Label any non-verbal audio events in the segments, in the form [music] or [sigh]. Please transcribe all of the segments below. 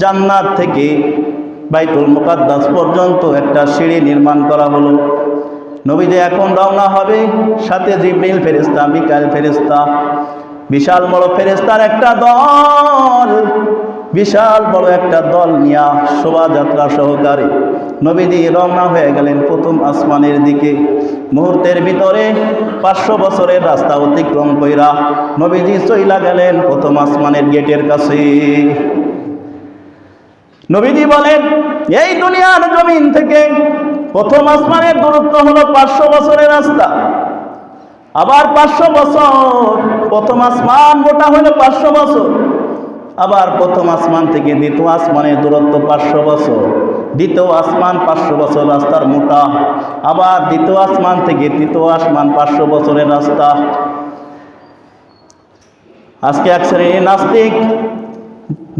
জান্নাত থেকে বাইতুল মুকাদ্দাস পর্যন্ত একটা সিঁড়ি নির্মাণ করা হলো। নবীজি এখন রওনা হবে সাথে জিব্রিল ফেরেস্তা মিকাইল ফেরেস্তা বিশাল বড় ফেরেস্তার একটা দল, বিশাল বড় একটা দল নিয়া শোভাযাত্রা সহকারে নবীজি রওনা হয়ে গেলেন প্রথম আসমানের দিকে। মুহূর্তের ভিতরে পাঁচশো বছরের রাস্তা অতিক্রম কইরা নবীজি চইলা গেলেন প্রথম আসমানের গেটের কাছে। নবীজি বলেন, এই দুনিয়ার জমিন থেকে প্রথম আসমানের দূরত্ব হলো পাঁচশো বছরের রাস্তা। আবার পাঁচশো বছর, প্রথম আসমান গোটা হলো পাঁচশো বছর। আবার প্রথম আসমান থেকে দ্বিতীয় আসমানের দূরত্ব পাঁচশো বছর। দ্বিতীয় আসমান পাঁচশো বছর রাস্তার মোটা। আবার দ্বিতীয় আসমান থেকে তৃতীয় আসমান পাঁচশো বছরের রাস্তা। আজকে এক শ্রেণির নাস্তিক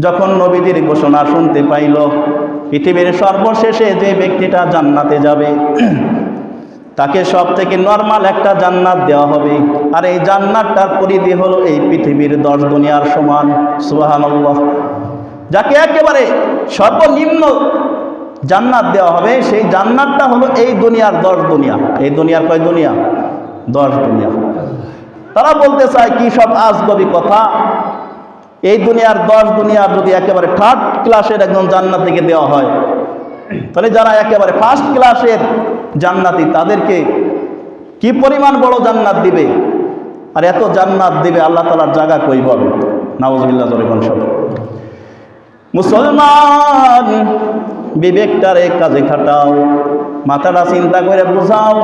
যখন নবীদের ঘোষণা শুনতে পাইল, পৃথিবীর সর্বশেষে যে ব্যক্তিটা জান্নাতে যাবে, তাকে সব থেকে নর্মাল একটা জান্নাত দেওয়া হবে। আর এই জান্নাতটার পরিধি হলো এই পৃথিবীর দশ দুনিয়ার সমান। সুবাহান যাকে একেবারে সর্বনিম্ন জান্নাত দেওয়া হবে, সেই জান্নাতটা হলো এই দুনিয়ার দশ দুনিয়া। এই দুনিয়ার কয় দুনিয়া? দশ দুনিয়া। তারা বলতে চায়, কি সব আজগবি কথা? এই দুনিয়ার দশ দুনিয়ার যদি একেবারে থার্ড ক্লাসের একজন জান্নাত থেকে দেওয়া হয়, তাহলে যারা একেবারে ফার্স্ট ক্লাসের জান্নাতি, তাদেরকে কি পরিমাণ বড় জান্নাত দিবে? আর এত জান্নাত দিবে আল্লাহ তালার জায়গা কই বল নাওজবিল্লা জরিফান সব মুসলমান, বিবেকটারে কাজে খাটাও, মাথাটা চিন্তা করে বুঝাও।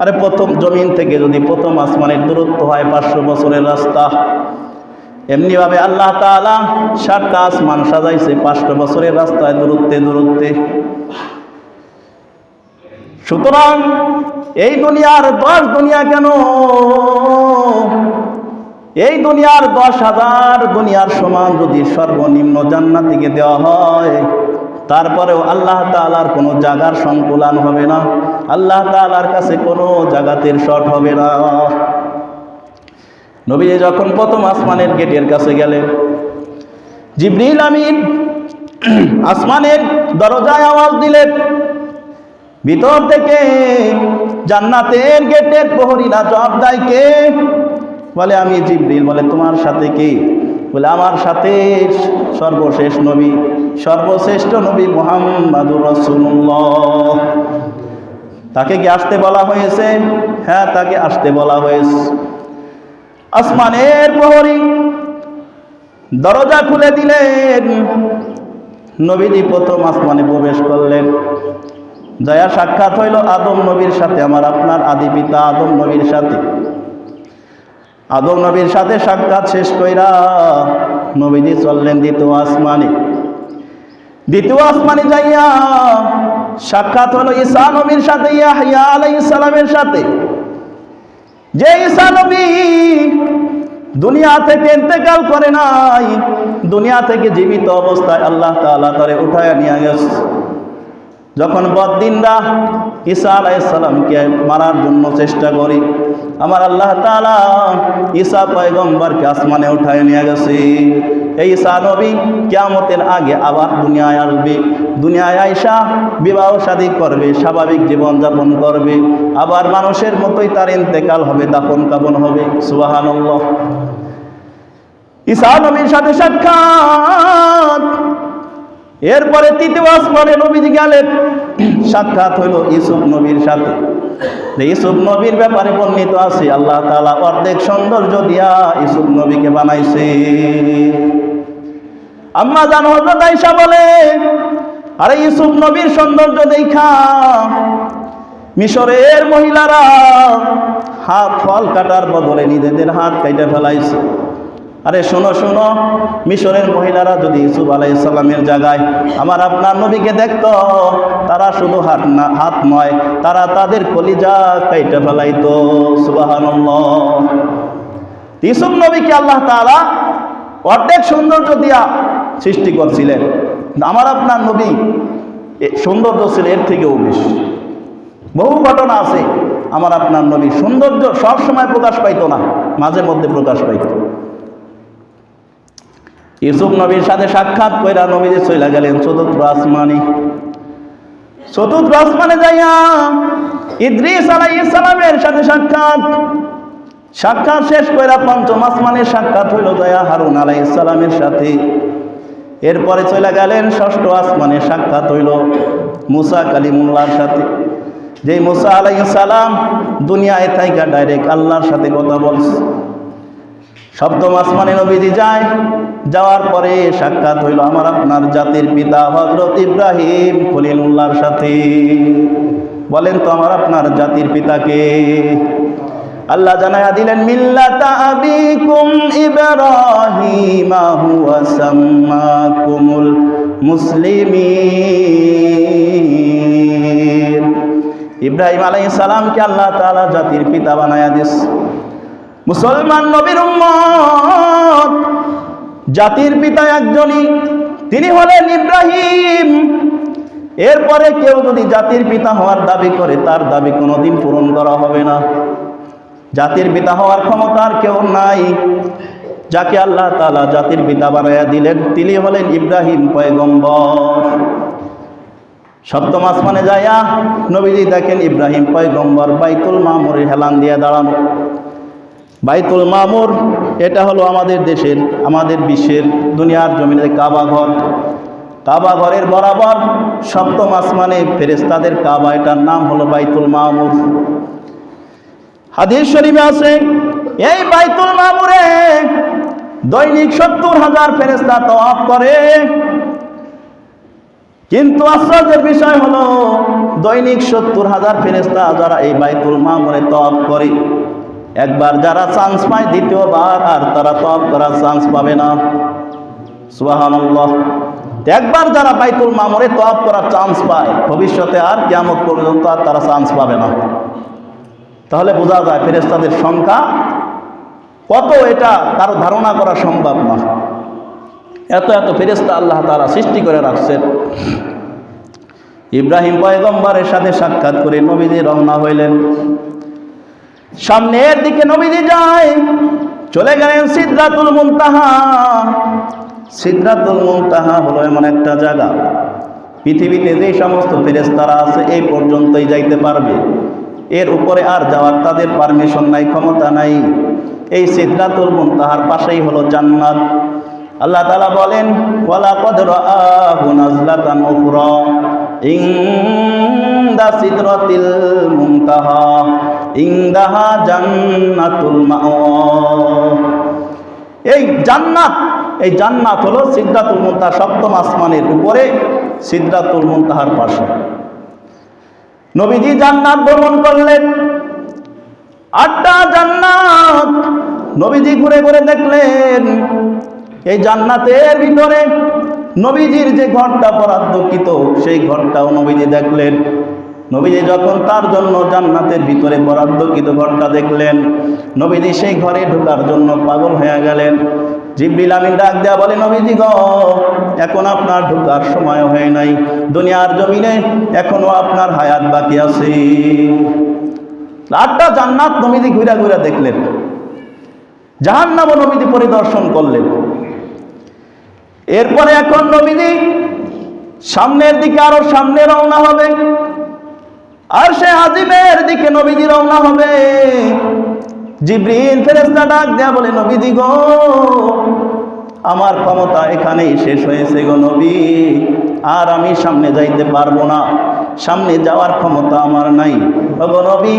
আরে প্রথম জমিন থেকে যদি প্রথম আসমানের দূরত্ব হয় পাঁচশো বছরের রাস্তা এমনিভাবে আল্লাহ তাআলা সাতটা আসমান সাজাইছে, পাঁচটা বছরের রাস্তায় দূরত্বে দূরত্বে। সুতরাং এই দুনিয়ার দশ দুনিয়া কেন? এই দুনিয়ার দশ হাজার দুনিয়ার সমান যদি সর্বনিম্ন জান্নাতিকে দেওয়া হয়, তারপরেও আল্লাহ তাআলার কোনো জাগার সংকুলান হবে না, আল্লাহ তাআলার কাছে কোনো জাগাতের শট হবে না। নবী যখন প্রথম আসমানের গেটের কাছে গেলেন জিবরিল আমিন [clears throat] আসমানের দরজায় আওয়াজ দিলেন, ভিতর থেকে জান্নাতের গেটের প্রহরীরা জবাব দেয় কে? বলে আমি জিবরিল। বলে, তোমার সাথে কে? বলে, আমার সাথে সর্বশেষ নবী, সর্বশ্রেষ্ঠ নবী মোহাম্মদুর রসুল্লাহ তাকে কি আসতে বলা হয়েছে? হ্যাঁ তাকে আসতে বলা হয়েছে। আসমানের প্রহরী দরজা খুলে দিলেন। নবীজি প্রথম আসমানে প্রবেশ করলেন। জয়া সাক্ষাৎ হইল আদম নবীর সাথে, আমার আপনার আদি পিতা আদম নবীর সাথে। আদম নবীর সাথে সাক্ষাৎ শেষ কইরা নবীজি চললেন দ্বিতীয় আসমানে। দ্বিতীয় আসমানে যাইয়া সাক্ষাৎ হলো ঈসা নবীর সাথে, ইয়াহিয়া আলাইহিস সালামের সাথে। যে ঈসা নবী দুনিয়া থেকে ইন্তেকাল করে নাই, দুনিয়া থেকে জীবিত অবস্থায় আল্লাহ তাআলা তারে উঠায় নিয়ে গেছে। যখন বদিনরা ঈসা আলাইসালামকে মারার জন্য চেষ্টা করি, আমার আল্লাহ তাআলা ঈসা পয়গম্বরকে আসমানে উঠায় নিয়ে গেছে। এই ঈসা কেয়ামতের আগে আবার দুনিয়ায় আসবে। দুনিয়ায় আইসা বিবাহ শাদী করবে, স্বাভাবিক জীবনযাপন করবে। আবার মানুষের মতোই তার ইন্তেকাল হবে, দাফন কাপন হবে। সুবহানাল্লাহ। ঈসা নবীর সাথে সাক্ষাৎ। এরপরে তৃতীয় আসমানে নবীজি গেলেন। সাক্ষাৎ হইল ইসুফ নবীর সাথে। ইসুফ নবীর ব্যাপারে বর্ণিত আছে, আল্লাহ তাআলা অর্ধেক সৌন্দর্য দিয়া ইসুফ নবীকে বানাইছে। আম্মা জান হযরত আয়েশা বলে, আরে ইসুফ নবীর সৌন্দর্য দেখা। মিশরের মহিলারা হাত ফল কাটার বদলে নিজেদের হাত কাইটে ফেলাইছে। আরে শোনো শোনো, মিশরের মহিলারা যদি ইসুফ আলাইসাল্লামের জায়গায় আমার আপনার নবীকে দেখতো, তারা শুধু হাত না, হাত নয়, তারা তাদের কলিজা কাইটে ফেলাইতো। সুবাহান ইসুফ নবীকে আল্লাহ তাআলা অর্ধেক সৌন্দর্য দিয়া সৃষ্টি করছিলেন আমার আপনার নবী সৌন্দর্য ছিল এর থেকেও বেশি। বহু ঘটনা আছে, আমার আপনার নবী সৌন্দর্য সব সময় প্রকাশ পাইতো না, মাঝে মধ্যে প্রকাশ পাইতো। ইউসুফ নবীর সাথে সাক্ষাৎ কইরা নবীজি চলে গেলেন, চতুর্থ আসমানি। চতুর্থ আসমানে যাইয়া ইদ্রিস আলাইহিস সাথে সাক্ষাৎ। সাক্ষাৎ শেষ কইরা পঞ্চম আসমানের সাক্ষাৎ হইল যাইয়া হারুন আলাইহিস সালামের সাথে। এরপরে চলে গেলেন ষষ্ঠ আসমানে সাক্ষাৎ হইল মুসা কালিমুল্লাহর সাথে। যেই মুসা আলাইহিস সালাম দুনিয়ায় থাইকা ডাইরেক্ট আল্লাহর সাথে কথা বলছে। সপ্তম আসমানে নবীজি যায়, যাওয়ার পরে সাক্ষাৎ হইল আমার আপনার জাতির পিতা হজরত ইব্রাহিম খলিলুল্লাহর সাথে। বলেন তো আমার আপনার জাতির পিতাকে আল্লাহ জানায়া দিলেন, মিল্লাতা আবিকুম ইব্রাহিম আলাইহিস সালামকে আল্লাহ তাআলা জাতির পিতা বানায়া দিস। মুসলমান নবীর জাতির পিতা একজনই, তিনি হলেন ইব্রাহিম। এরপরে কেউ যদি জাতির পিতা হওয়ার দাবি করে, তার দাবি কোনোদিন পূরণ করা হবে না। জাতির পিতা হওয়ার ক্ষমতা আর কেউ নাই। যাকে আল্লাহ তালা জাতির পিতা বানাইয়া দিলেন, তিনি হলেন ইব্রাহিম পয়গম্বর। সপ্তম আসমানে যাইয়া নবীজি দেখেন ইব্রাহিম পয়গম্বর বাইতুল মামুরের হেলান দিয়ে দাঁড়ানো। বাইতুল মামুর, এটা হলো আমাদের দেশের, আমাদের বিশ্বের দুনিয়ার জমিনে কাবা ঘর। কাবা ঘরের বরাবর সপ্তম আসমানে ফেরেস্তাদের কাবা, এটার নাম হলো বাইতুল মামুর। হাদিস শরীফে আছে, এই বাইতুল মামুরে দৈনিক সত্তর হাজার ফেরেস্তা তওয়াফ করে। কিন্তু আশ্চর্যের বিষয় হলো, দৈনিক সত্তর হাজার ফেরেস্তা যারা এই বাইতুল মামুরে তওয়াফ করে, একবার যারা চান্স পায়, দ্বিতীয়বার আর তারা তওয়াফ করার চান্স পাবে না। সুবহানাল্লাহ। একবার যারা বাইতুল মামুরে তওয়াফ করার চান্স পায়, ভবিষ্যতে আর কিয়ামত পর্যন্ত আর তারা চান্স পাবে না। তাহলে বোঝা যায় ফেরেস্তাদের সংখ্যা কত এটা তার ধারণা করা সম্ভব না। এত এত ফেরেস্তা আল্লাহ তারা সৃষ্টি করে রাখছেন। ইব্রাহিম পয়গম্বরের সাথে সাক্ষাৎ করে নবীজি রওনা হইলেন। সামনের দিকে নবীজি যায়, চলে গেলেন সিদ্ধাতুল মুনতাহা। সিদ্ধাতুল মুনতাহা হলো এমন একটা জায়গা। পৃথিবীতে যে সমস্ত ফেরেস্তারা আছে, এই পর্যন্তই যাইতে পারবে। এর উপরে আর যাওয়ার তাদের পারমিশন নাই, ক্ষমতা নাই। এই সিদ্ধাতুল মুনতাহার পাশেই হলো জান্নাত। আল্লাহ তালা বলেন ওয়ালা কদ রাআহু নাজলাতান উখরা ইনদা সিদরাতিল মুনতাহা, ইনদাহা জান্নাতুল মাওয়া। এই জান্নাত এই জান্নাত হলো সিদ্ধাতুল মুনতাহা সপ্তম আসমানের উপরে সিদ্ধাতুল মুনতাহার পাশে। নবীজি জান্নাত ভ্রমণ করলেন। আটটা জান্নাত নবীজি ঘুরে ঘুরে দেখলেন। এই জান্নাতের ভিতরে নবীজির যে ঘরটা বরাদ্দকৃত, সেই ঘরটাও নবীজি দেখলেন। নবীজি যখন তার জন্য জান্নাতের ভিতরে বরাদ্দকৃত ঘরটা দেখলেন, নবীজি সেই ঘরে ঢোকার জন্য পাগল হয়ে গেলেন। জিবরিল আমিন ডাক দেয়া বলে, নবীজি গ, এখন আপনার ঢোকার সময় হয় নাই। দুনিয়ার জমিনে এখনও আপনার হায়াত বাকি আছে। আটটা জান্নাত নবীজি ঘুরা ঘুরা দেখলেন। জাহান্নাম নবীজি পরিদর্শন করলেন। এরপরে এখন নবীজি সামনের দিকে আরও সামনে রওনা হবে। আর সে আজিমের দিকে নবীজি রওনা হবে। জিব্রিল ফেরেস্তা ডাক দেয়া বলে, নবীজি গো, আমার ক্ষমতা এখানেই শেষ হয়েছে গো নবী। আর আমি সামনে যাইতে পারব না। সামনে যাওয়ার ক্ষমতা আমার নাই। গো নবী,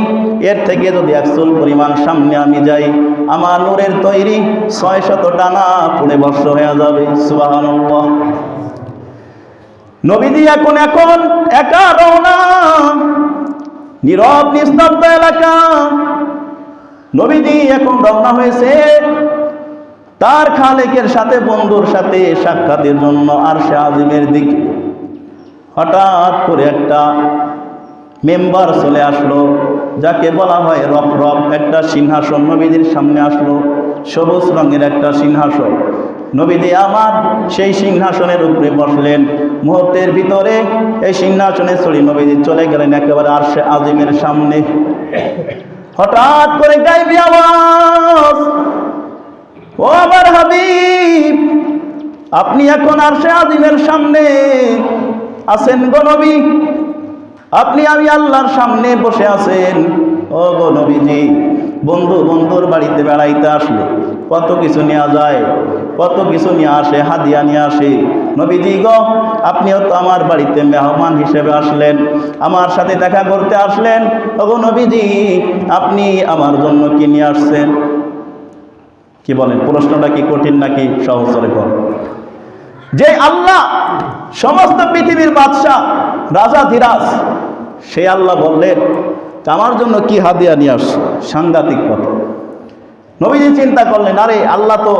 এর থেকে যদি একচুল পরিমাণ সামনে আমি যাই, আমার নূরের তৈরি ছয় শত ডানা পুড়ে বর্ষ হয়ে যাবে। সুবহানাল্লাহ। নবীজি এখন এখন একা রওনা। নীরব নিস্তব্ধ এলাকা। নবীজি এখন রওনা হয়েছে তার খালেকের সাথে বন্ধুর সাথে সাক্ষাতের জন্য আর আজিমের দিকে। হঠাৎ করে একটা মেম্বার চলে আসলো, যাকে বলা হয় রফ রফ। একটা সিংহাসন নবীজির সামনে আসলো, সবুজ রঙের একটা সিংহাসন। নবীজি আমার সেই সিংহাসনের উপরে বসলেন। মুহূর্তের ভিতরে এই সিংহাসনে চড়ি নবীজি চলে গেলেন একেবারে আর সে আজিমের সামনে। হঠাৎ করে গাইবি আওয়াজ। ও আমার হাবিব, আপনি এখন আর সে আজিমের সামনে আছেন গো নবী। আপনি আমি আল্লাহর সামনে বসে আছেন। ও গো নবীজি বন্ধু বন্ধুর বাড়িতে বেড়াইতে আসলে। কত কিছু নেওয়া যায়, কত কিছু নিয়ে আসে, হাদিয়া নিয়ে আসে। নবীজি গো, আপনিও তো আমার বাড়িতে মেহমান হিসেবে আসলেন, আমার সাথে দেখা করতে আসলেন। ও নবীজি, আপনি আমার জন্য কি নিয়ে আসছেন? কি বলেন? প্রশ্নটা কি কঠিন নাকি সহজ করে কর যে আল্লাহ সমস্ত পৃথিবীর বাদশাহ, রাজা ধীরাজ সে আল্লাহ বললেন আমার জন্য কি হাদিয়া নিয়ে আস? সাংঘাতিক কথা। নবীজি চিন্তা করলেন, আরে আল্লাহ তো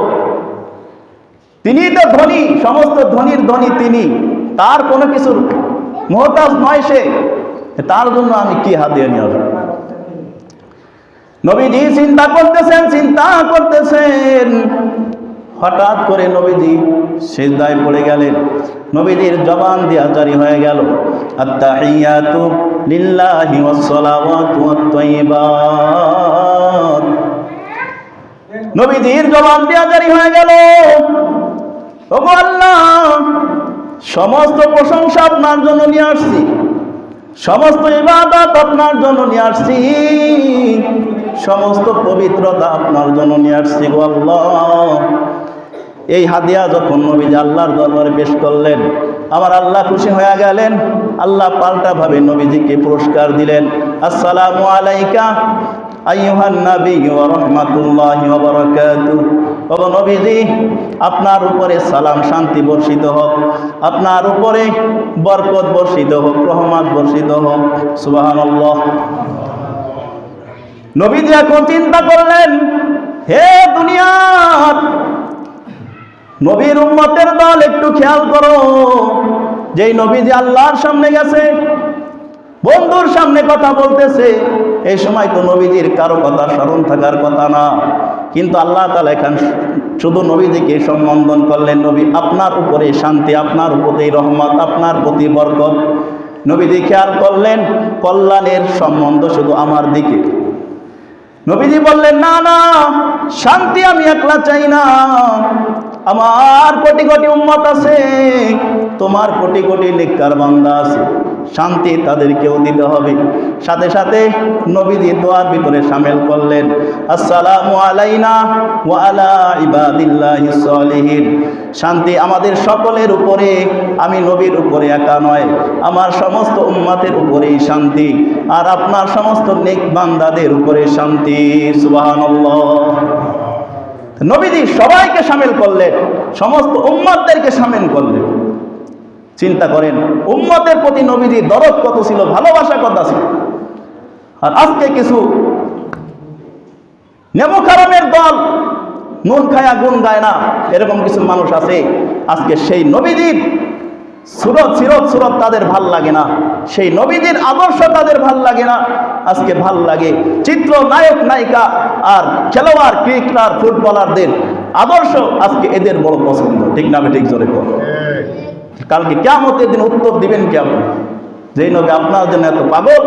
তিনি তো ধনী, সমস্ত ধনীর ধনী তিনি, তার কোনো কিছুর মহতাজ নয় সে তার জন্য আমি কি হাদিয়া নিয়ে আসব? নবীজি চিন্তা করতেছেন চিন্তা করতেছেন হঠাৎ করে নবীজি সেজদায় পড়ে গেলেন। নবীজির জবান দিয়া জারি হয়ে গেল। নবীজির জবান দিয়া জারি হয়ে গেল। সমস্ত প্রশংসা আপনার জন্য নিয়ে আসছি। সমস্ত ইবাদত আপনার জন্য নিয়ে আসছি। সমস্ত পবিত্রতা আপনার জন্য নিয়ে আসছি গো আল্লাহ। এই হাদিয়া যখন নবী আল্লাহর দরবারে পেশ করলেন আমার আল্লাহ খুশি হয়ে গেলেন, আল্লাহ পাল্টাভাবে নবীজিকে পুরস্কার দিলেন। আসসালামু আলাইকা নবী নবীজি, আপনার উপরে সালাম, শান্তি বর্ষিত হোক। আপনার উপরে বরকত বর্ষিত হোক, রহমত বর্ষিত হোক। সুবহানাল্লাহ। নবীজি এখন চিন্তা করলেন, হে দুনিয়ার নবীর উম্মতের দল একটু খেয়াল করো। যেই নবীজি আল্লাহর সামনে গেছে, বন্ধুর সামনে কথা বলতেছে, এই সময় তো নবীজির কারও কথা স্মরণ থাকার কথা না। কিন্তু আল্লাহ তালা এখান শুধু নবীজিকে সম্বন্ধন করলেন, নবী, আপনার উপরে শান্তি, আপনার উপরে রহমত, আপনার প্রতি বরকত। নবীজি খেয়াল করলেন, কল্যাণের সম্বন্ধ শুধু আমার দিকে। নবীজি বললেন, না না, শান্তি আমি একলা চাই না। আমার কোটি কোটি উম্মত আছে, তোমার কোটি কোটি নেককার বান্দা আছে। শান্তি তাদেরকেও দিতে হবে। সাথে সাথে নবীজি দোয়ার ভিতরে সামিল করলেন, আসসালামু আলাইনা ওয়া আলা ইবাদিল্লাহিস সালিহিন। শান্তি আমাদের সকলের উপরে, আমি নবীর উপরে একা নয়, আমার সমস্ত উম্মাতের উপরেই শান্তি, আর আপনার সমস্ত নেক বান্দাদের উপরে শান্তি, সুবহানাল্লাহ। নবীজি সবাইকে সামিল করলেন, সমস্ত উম্মাদদেরকে সামিল করলেন। চিন্তা করেন, উম্মতের প্রতি নবীজি দরদ কত ছিল ভালোবাসা কত ছিল। আর আজকে কিছু নেমুখারামের দল নুন খায়া গুণ গায় না, এরকম কিছু মানুষ আছে। আজকে সেই নবীজির সুরত, সিরত, সুরত তাদের ভালো লাগে না। সেই নবীজির আদর্শ তাদের ভালো লাগে না। আজকে ভালো লাগে চিত্র নায়ক, নায়িকা আর খেলোয়াড়, ক্রিকেটার, ফুটবলারদের আদর্শ আজকে এদের বড় পছন্দ। ঠিক না ঠিক জোরে কর কালকে কেমতের দিন উত্তর দিবেন কেমন যেই নবী আপনার জন্য এত পাগল,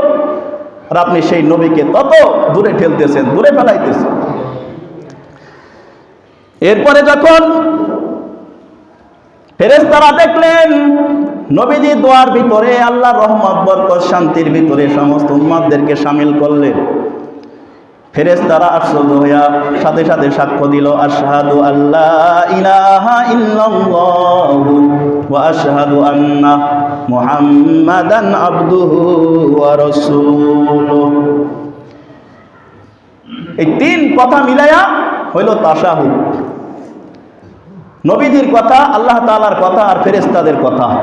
আর আপনি সেই নবীকে তত দূরে ঠেলতেছেন, দূরে ফেলাইতেছেন। এরপরে যখন ফেরেস্তারা দেখলেন, নবীজি দোয়ার ভিতরে আল্লাহ রহমত, বরকত, শান্তির ভিতরে সমস্ত উম্মাদদেরকে সামিল করলেন। ফেরেস্তারা আশ্চর্য হইয়া সাথে সাথে সাক্ষ্য দিল, আশহাদু আল্লাহ ইলাহা ইল্লাল্লাহু। আন্না মুহাম্মাদান আবদুহু ওয়া রাসূলুহু এই তিন কথা মিলায়া হইল তাশাহুদ। নবীজির কথা, আল্লাহ তাআলার কথা আর ফেরেশতাদের কথা।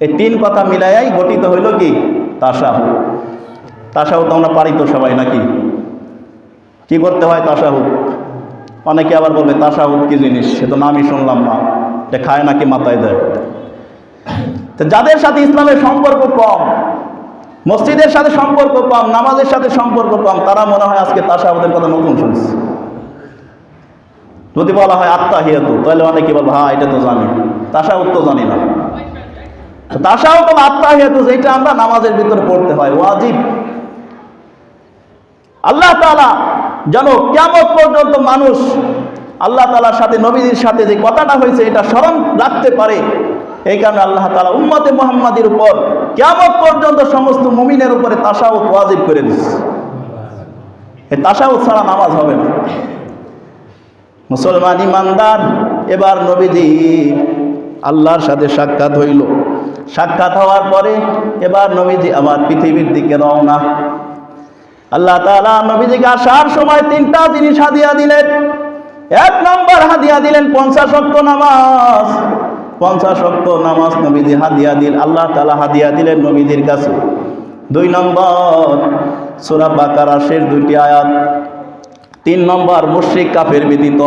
এই তিন কথা মিলায়াই গঠিত হইল কি? তাশাহুদ। তাশাহুদ আমরা পারি তো সবাই, নাকি? কি করতে হয় তাশাহুদ? অনেকে আবার বলবে, তাশাহুদ কি জিনিস? সে তো নামই শুনলাম না। যে খায় নাকি মাথায় দেয় তো যাদের সাথে ইসলামের সম্পর্ক কম, মসজিদের সাথে সম্পর্ক কম, নামাজের সাথে সম্পর্ক কম, তারা মনে হয় আজকে তাশাহুদের কথা নতুন শুনছে। যদি বলা হয় আত্মা হিয়াতু, তাহলে অনেকে বলব হ্যাঁ এটা তো জানি। তাসা তো জানি না। তাসাও তো আত্মা হিয়াতু, যেটা আমরা নামাজের ভিতরে পড়তে হয়, ওয়াজিব। আল্লাহ তাআলা যেন কেমন পর্যন্ত মানুষ আল্লাহ তালার সাথে নবীদের সাথে যে কথাটা হয়েছে, এটা স্মরণ রাখতে পারে। এই কারণে আল্লাহ তালা উম্মতে মোহাম্মদের উপর কেমন পর্যন্ত সমস্ত মুমিনের উপরে তাসাউত ওয়াজিব করে দিচ্ছে এই তাসাউত ছাড়া নামাজ হবে না। মুসলমান ইমানদার, এবার নবীজি আল্লাহর সাথে সাক্ষাৎ হইল। সাক্ষাৎ হওয়ার পরে এবার নবীজি আমার পৃথিবীর দিকে রওনা। আল্লাহ তাআলা নবীজিকে আসার সময় তিনটা জিনিস হাদিয়া দিলেন। এক নম্বর হাদিয়া দিলেন পঞ্চাশ অক্ট নামাজ। পঞ্চাশ অক্ট নামাজ নবীজি হাদিয়া দিল, আল্লাহ তালা হাদিয়া দিলেন নবীজির কাছে। দুই নম্বর, সূরা বাকারা দুইটি আয়াত। তিন নম্বর, মুশ্রিক কাফের ব্যতীত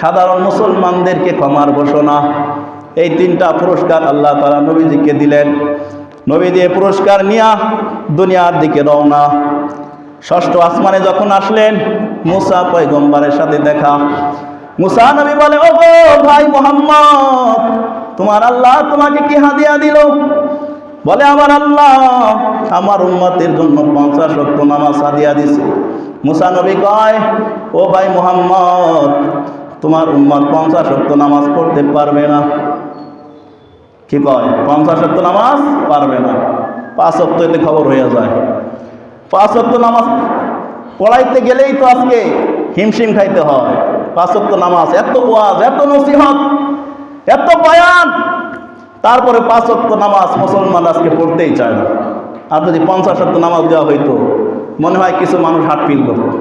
সাধারণ মুসলমানদেরকে ক্ষমার ঘোষণা। এই তিনটা পুরস্কার আল্লাহ তালা নবীজিকে দিলেন। নবী দিয়ে পুরস্কার নিয়া দুনিয়ার দিকে রওনা। ষষ্ঠ আসমানে যখন আসলেন, মুসা পয়গম্বরের সাথে দেখা। মুসা নবী বলে ও গো ভাই মোহাম্মদ, তোমার আল্লাহ তোমাকে কি হাদিয়া দিল? বলে, আমার আল্লাহ আমার উম্মতের জন্য পঞ্চাশ রক্ত নামাজ হাদিয়া দিছে। মুসা নবী কয়, ও ভাই মোহাম্মদ, তোমার উম্মত পঞ্চাশ রক্ত নামাজ পড়তে পারবে না। কি কয়? পঞ্চাশ রক্ত নামাজ পারবে না। পাঁচ সপ্তাহে খবর হয়ে যায়। পাঁচ সপ্ত নামাজ পড়াইতে গেলেই তো আজকে হিমশিম খাইতে হয়। পাঁচ সপ্ত নামাজ, এত ওয়াজ, এত নসিহত, এত বয়ান। তারপরে পাঁচ সপ্ত নামাজ মুসলমান আজকে পড়তেই চায় না। আর যদি পঞ্চাশ নামাজ দেওয়া হইতো, মনে হয় কিছু মানুষ হাট ফিল করতো।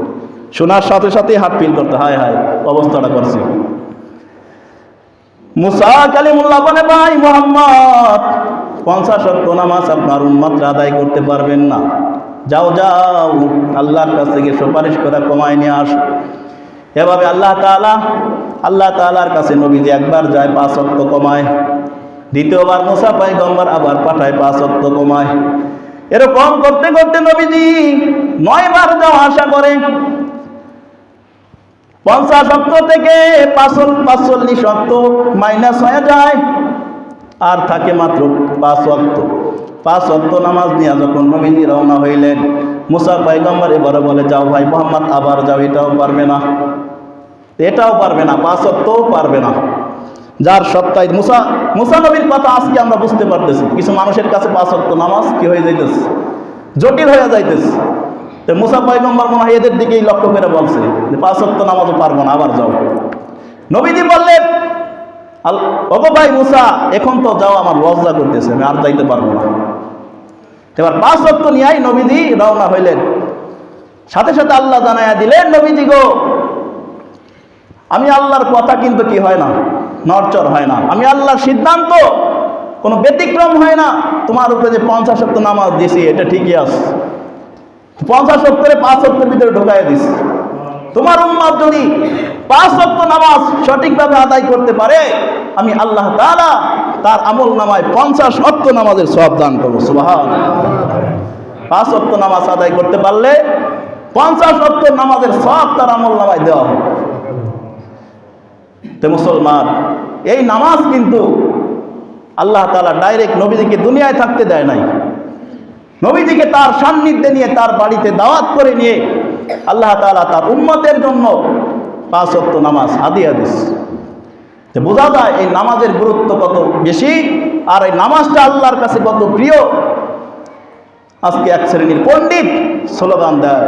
শোনার সাথে সাথেই হাট ফিল করতো। হায় হায়, অবস্থাটা করছি। মুসা কালিমুল্লাহ বলে, ভাই মোহাম্মদ পঞ্চাশ নামাজ আপনার উন্মাত্রা আদায় করতে পারবেন না। যাও যাও, আল্লাহর কাছ থেকে সুপারিশ করে কমায় নিয়ে আস। এভাবে আল্লাহ তাআলা, আল্লাহ তাআলার কাছে নবীজি একবার যায়, পাঁচ অক্ত কমায়। দ্বিতীয়বার মুসা পাইগম্বর আবার পাঠায়, পাঁচ অক্ত কমায়। এরকম করতে করতে নবীজি নয়বার যাওয়া আশা করে। পঞ্চাশ অক্ত থেকে পাঁচল পাঁচচল্লিশ অক্ত মাইনাস হয়ে যায়। আর থাকে মাত্র পাঁচ অক্ত পাঁচ অক্ত নামাজ নিয়ে যখন নবীজি রওনা হইলেন, মুসা পাইগম্বর এবারে বলে, যাও ভাই মোহাম্মদ, আবার যাও, এটাও পারবে না। এটাও পারবে না, পাঁচ অক্তও পারবে না। যার সপ্তাহে মুসা মুসা নবীর কথা আজকে আমরা বুঝতে পারতেছি। কিছু মানুষের কাছে পাঁচ অক্ত নামাজ কি হয়ে যাইতেছে? জটিল হয়ে যাইতেছে। তো মুসা পয়গম্বর মনে হয় এদের দিকেই লক্ষ্য করে বলছে যে পাঁচ অক্ত নামাজও পারব না, আবার যাও। নবীজি বললেন আল ভাই মুসা, এখন তো যাও আমার লজ্জা করতেছে, আমি আর যাইতে পারব না। এবার পাঁচ অক্ত নিয়েই নবীজি রওনা হইলেন। সাথে সাথে আল্লাহ জানাইয়া দিলেন, নবীজি গো, আমি আল্লাহর কথা কিন্তু কি হয় না নরচর হয় না। আমি আল্লাহর সিদ্ধান্ত, কোনো ব্যতিক্রম হয় না। তোমার উপরে যে পঞ্চাশ সপ্তাহ নামাজ দিছি, এটা ঠিকই আছে। পঞ্চাশ সপ্তাহে পাঁচ সপ্তাহের ভিতরে ঢোকাই দিস তোমার উম্মাদ যদি পাঁচ সপ্তাহ নামাজ সঠিকভাবে আদায় করতে পারে, আমি আল্লাহ তাআলা তার আমল নামায় পঞ্চাশ অক্ত নামাজের সব দান করব। সুবাহ পাঁচ অক্ত নামাজ আদায় করতে পারলে পঞ্চাশ অক্ত নামাজের সব তার আমল নামায় দেওয়া হবে। তো মুসলমান, এই নামাজ কিন্তু আল্লাহ তালা ডাইরেক্ট নবীজিকে দুনিয়ায় থাকতে দেয় নাই। নবীজিকে তার সান্নিধ্যে নিয়ে তার বাড়িতে দাওয়াত করে নিয়ে আল্লাহ তালা তার উম্মতের জন্য পাঁচ অক্ত নামাজ হাদিয়া দিস তো বোঝা যায় এই নামাজের গুরুত্ব কত বেশি আর এই নামাজটা আল্লাহর কাছে কত প্রিয়? আজকে এক শ্রেণির পণ্ডিত স্লোগান দেয়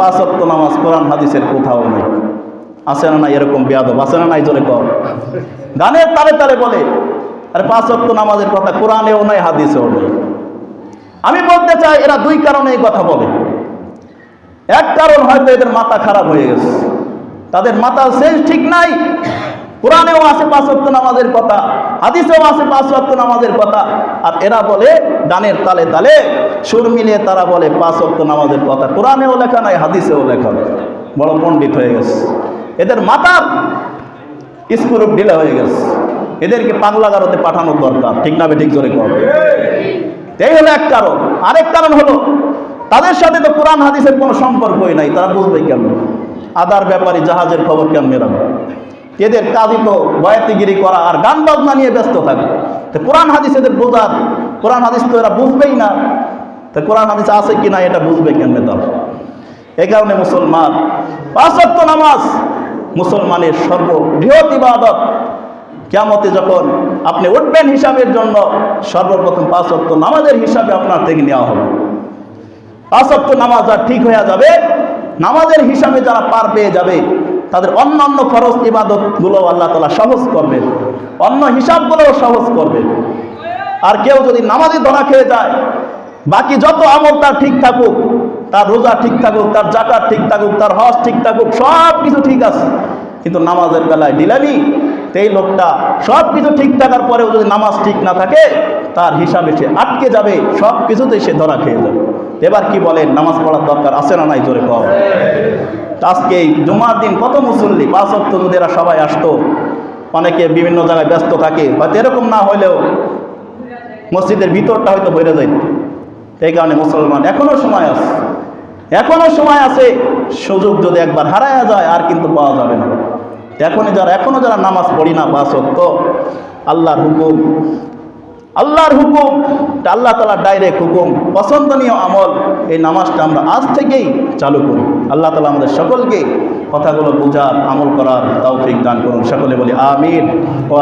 পাঁচ অক্ত নামাজ কোরআন হাদিসের কোথাও নেই। আছে না নাই এরকম বেয়াদব? আছে না নাই জোরে কর গানের তালে তালে বলে, আরে পাঁচ অক্ত নামাজের কথা কোরআনেও নাই, হাদিসেও নেই। আমি বলতে চাই এরা দুই কারণে এই কথা বলে। এক কারণ হয়তো এদের মাথা খারাপ হয়ে গেছে। তাদের মাথা সেন্স ঠিক নাই। কোরআনেও আছে পাঁচ ওয়াক্ত নামাজের কথা, হাদিসেও আছে পাঁচ ওয়াক্ত নামাজের কথা। আর এরা বলে গানের তালে তালে সুর মিলিয়ে তারা বলে পাঁচ ওয়াক্ত নামাজের কথা। কোরআনেও লেখা নাই, হাদিসেও লেখা নাই। বড় পণ্ডিত হয়ে গেছে। এদের মাথার স্ক্রু ঢিলা হয়ে গেছে। এদেরকে পাগলা পাগলাগারতে পাঠানোর দরকার। ঠিক না ঠিক জোরে কর। এই হলো এক কারণ। আরেক কারণ হলো তাদের সাথে তো কোরআন হাদিসের কোনো সম্পর্কই নাই, তারা বুঝবে কেন? আদার ব্যাপারে জাহাজের খবর কেন মেরাবে এদের কাজই তো বয়াতিগিরি করা আর গান বাজনা নিয়ে ব্যস্ত থাকে। তো কোরআন হাদিস এদের বোঝার, কোরআন হাদিস তো এরা বুঝবেই না। তো কোরআন হাদিস আছে কি না, এটা বুঝবে কেন তারা? এই কারণে মুসলমান, পাঁচ নামাজ মুসলমানের সর্ববৃহৎ ইবাদত। কেমতে যখন আপনি উঠবেন হিসাবের জন্য, সর্বপ্রথম পাঁচ নামাজের হিসাবে আপনার থেকে নেওয়া হবে। অক্ট নামাজ আর ঠিক হয়ে যাবে। নামাজের হিসাবে যারা পার পেয়ে যাবে, তাদের অন্যান্য খরচ ইবাদতগুলো আল্লাহ তালা সহজ করবেন অন্য হিসাবগুলোও সহজ করবে। আর কেউ যদি নামাজে ধরা খেয়ে যায়, বাকি যত আমল তার ঠিক থাকুক, তার রোজা ঠিক থাকুক, তার জাকাত ঠিক থাকুক, তার হজ ঠিক থাকুক, সব কিছু ঠিক আছে। কিন্তু নামাজের বেলায় ডিলামি এই লোকটা সব কিছু ঠিক থাকার পরেও যদি নামাজ ঠিক না থাকে, তার হিসাবে সে আটকে যাবে, সব কিছুতেই সে ধরা খেয়ে যাবে। এবার কি বলেন, নামাজ পড়ার দরকার আছে না নাই? জোরে কম। আজকে জুমার দিন কত মুসল্লি, পাঁচ অক্ট যদি এরা সবাই আসতো, অনেকে বিভিন্ন জায়গায় ব্যস্ত থাকে, হয়তো এরকম না হলেও মসজিদের ভিতরটা হয়তো বেড়ে যায়। এই কারণে মুসলমান এখনও সময় আছে, এখনও সময় আছে, সুযোগ যদি একবার হারায়া যায়, আর কিন্তু পাওয়া যাবে না। এখনই যারা এখনও যারা নামাজ পড়ি না বা সত্য আল্লাহর হুকুম আল্লাহর হুকুম আল্লাহ তালা ডাইরেক্ট হুকুম। পছন্দনীয় আমল, এই নামাজটা আমরা আজ থেকেই চালু করি। আল্লাহ তালা আমাদের সকলকে কথাগুলো বোঝার, আমল করার তৌফিক দান করুন। সকলে বলি আমির ও